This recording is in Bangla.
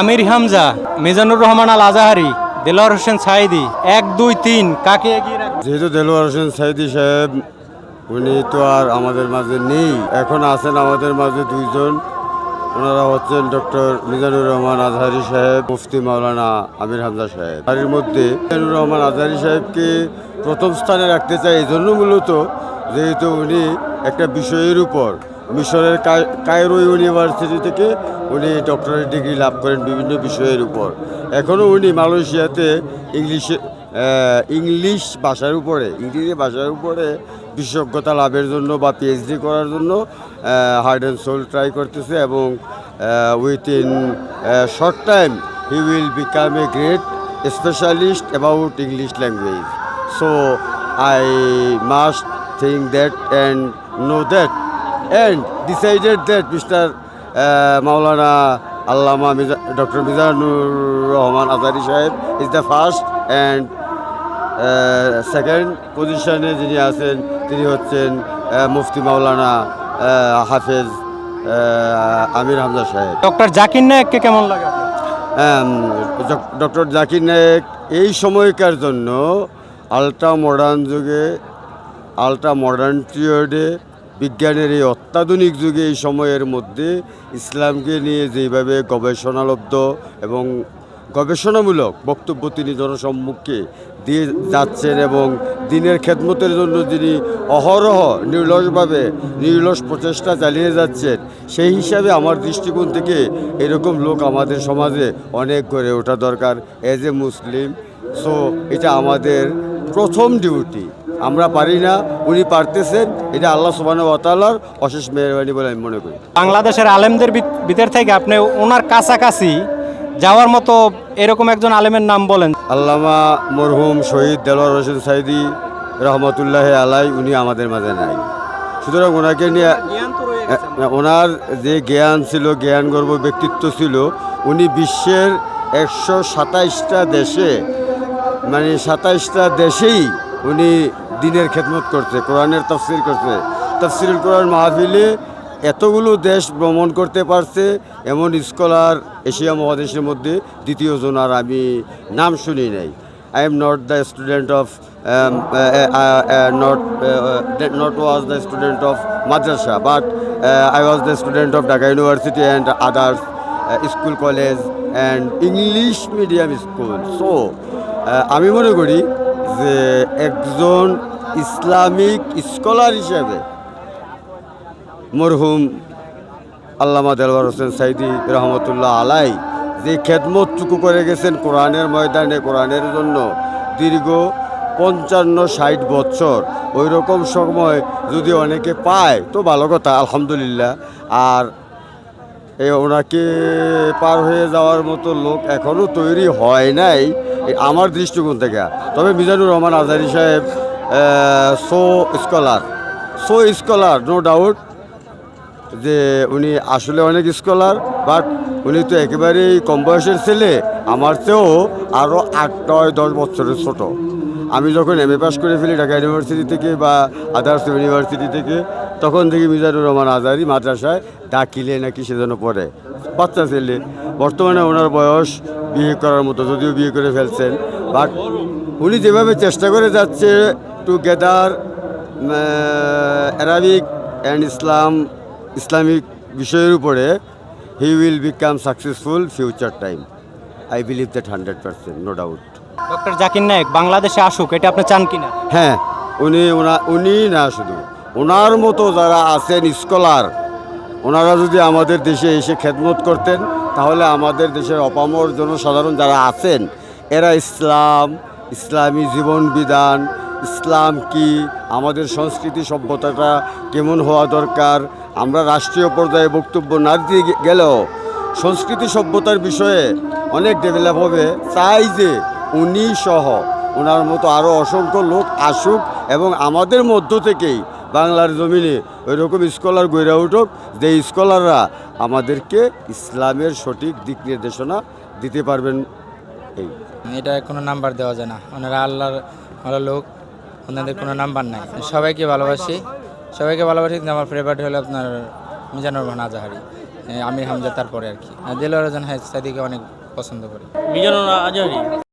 আমির হামজা, মিজানুর রহমান আল আজাহারি দেলোয়ার হোসেন সাইদি এক, দুই, তিন, কাকে যেহেতু দেলোয়ার হোসেন সাইদি সাহেব, উনি তো আর আমাদের মাঝে নেই, এখন আছেন আমাদের মাঝে দুইজন। ওনারা হচ্ছেন ডক্টর মিজানুর রহমান আজহারি সাহেব, মুফতি মাওলানা আমির হামজা সাহেব। তার মধ্যে মিজানুর রহমান আজহারি সাহেবকে প্রথম স্থানে রাখতে চাই এই জন্য মূলত, যেহেতু উনি একটা বিষয়ের উপর মিশরের কায়রো ইউনিভার্সিটি থেকে উনি ডক্টরেট ডিগ্রি লাভ করেন বিভিন্ন বিষয়ের উপর। এখনও উনি মালয়েশিয়াতে ইংলিশে ইংলিশ ভাষার উপরে, ইংরেজি ভাষার উপরে বিশেষজ্ঞতা লাভের জন্য বা পিএইচডি করার জন্য হার্ড অ্যান্ড সোল ট্রাই করতেছে এবং within short time he will become a great specialist about English language so I must think that and know that and decided that mister Maulana Allama Mirza doctor Mizanur Rahman Azhari সাহেব is the first and second পজিশনে যিনি আছেন তিনি হচ্ছেন মুফতি মাওলানা হাফেজ আমির হামজা সাহেব ডক্টর জাকির নায়েককে কেমন লাগে? ডক্টর জাকির নায়েক এই সময়কার জন্য আলট্রা মডার্ন যুগে আলট্রা মডার্ন পিরিয়ডে বিজ্ঞানের এই অত্যাধুনিক যুগে এই সময়ের মধ্যে ইসলামকে নিয়ে যেভাবে গবেষণালব্ধ এবং গবেষণামূলক বক্তব্য তিনি জনসম্মুখে দিয়ে যাচ্ছেন এবং দিনের খেদমতের জন্য যিনি অহরহ, নির্লসভাবে, নির্লস প্রচেষ্টা চালিয়ে যাচ্ছেন, সেই হিসাবে আমার দৃষ্টিকোণ থেকে এরকম লোক আমাদের সমাজে অনেক গড়ে ওঠা দরকার এজ এ মুসলিম সো এটা আমাদের প্রথম ডিউটি আমরা পারি না উনি পারতেছেন এটা আল্লাহ সুবাহ ওয়াতালার অশেষ মেহরবানি বলে আমি মনে করি। বাংলাদেশের আলেমদের ভিত- ভিতর থেকে আপনি ওনার কাছাকাছি যাওয়ার মতো এরকম একজন আলেমের নাম বলেন। আল্লামা মরহুম শহীদ দেলোয়ার হোসেন সাইদি রহমতুল্লাহ আলাই উনি আমাদের মাঝে নাই। সুতরাং ওনাকে নিয়ে ওনার যে জ্ঞান ছিল জ্ঞান গর্ব ব্যক্তিত্ব ছিল উনি বিশ্বের একশো সাতাইশটা দেশে মানে সাতাইশটা দেশেই উনি দিনের খেদমত করছে, কোরআনের তফসিল করছে। তফসিল কোরআন মাহফিলে এতগুলো দেশ ভ্রমণ করতে পারছে, এমন স্কলার এশিয়া মহাদেশের মধ্যে দ্বিতীয় জন আর আমি নাম শুনি নাই। I am not the student of not not was the student of madrasa but I was the student of Dhaka university and others school college and English medium school so আমি মনে করি যে একজন ইসলামিক স্কলার হিসেবে মরহুম আল্লামা দেলওয়ার হোসেন সাইদি রহমতুল্লাহ আলাই যে খেদমতটুকু করে গেছেন কোরআনের ময়দানে, কোরআনের জন্য দীর্ঘ পঞ্চান্ন ষাট বছর। ওই রকম সময় যদি অনেকে পায়, তো ভালো কথা, আলহামদুলিল্লাহ। আর ওনাকে পার হয়ে যাওয়ার মতো লোক এখনও তৈরি হয় নাই আমার দৃষ্টিকোণ থেকে। তবে মিজানুর রহমান আজারি সাহেব so scholar so scholar no doubt যে উনি আসলে অনেক স্কলার বাট উনি তো একেবারেই কম বয়সের ছেলে, আমার চেয়েও আরও আট, নয়, দশ বছরের ছোট। আমি যখন এম এ পাস করে ফেলি ঢাকা ইউনিভার্সিটি থেকে বা আদার্স ইউনিভার্সিটি থেকে তখন থেকে মিজানুর রহমান আজারি মাদ্রাসায় ডাকিলে নাকি সেজন্য পড়ে। বাচ্চা ছেলে। বর্তমানে ওনার বয়স বিয়ে করার মতো যদিও বিয়ে করে ফেলছেন। বাট উনি যেভাবে চেষ্টা করে যাচ্ছে together Arabic and Islam Islamic বিষয়ের উপরে he will become successful future time I believe that hundred percent no doubt doctor Zakir Naik বাংলাদেশে আসুক এটা আপনি চান কিনা? হ্যাঁ উনি উনি না শুধু। ওনার মতো যারা আছেন স্কলার, ওনারা যদি আমাদের দেশে এসে খেদমত করতেন, তাহলে আমাদের দেশের অপামর জনসাধারণ যারা আছেন, এরা ইসলাম, ইসলামী জীবন বিধান, ইসলাম কি, আমাদের সংস্কৃতি সভ্যতাটা কেমন হওয়া দরকার, আমরা রাষ্ট্রীয় পর্যায়ে বক্তব্য না দিয়ে গেলেও সংস্কৃতি সভ্যতার বিষয়ে অনেক ডেভেলপ হবে। চাই যে উনি সহ ওনার মতো আরও অসংখ্য লোক আসুক এবং আমাদের মধ্য থেকেই বাংলার জমিনে ওই রকম স্কলার গড়ে উঠুক যে স্কলাররা আমাদেরকে ইসলামের সঠিক দিক নির্দেশনা দিতে পারবেন। এই। এটা কোনো নাম্বার দেওয়া যায় না। ওনারা আল্লাহর ভালো লোক ওনাদের কোনো নাম্বার নাই। সবাইকে ভালোবাসি। সবাইকে ভালোবাসি কিন্তু আমার ফেভারিট হলো আপনার মিজানুর রহমান আজাহারি। আমির হামজা তারপরে আর কি। দিলওয়ার হোসেন হাই সাদিকে অনেক পছন্দ করি। মিজানুর আজহারি।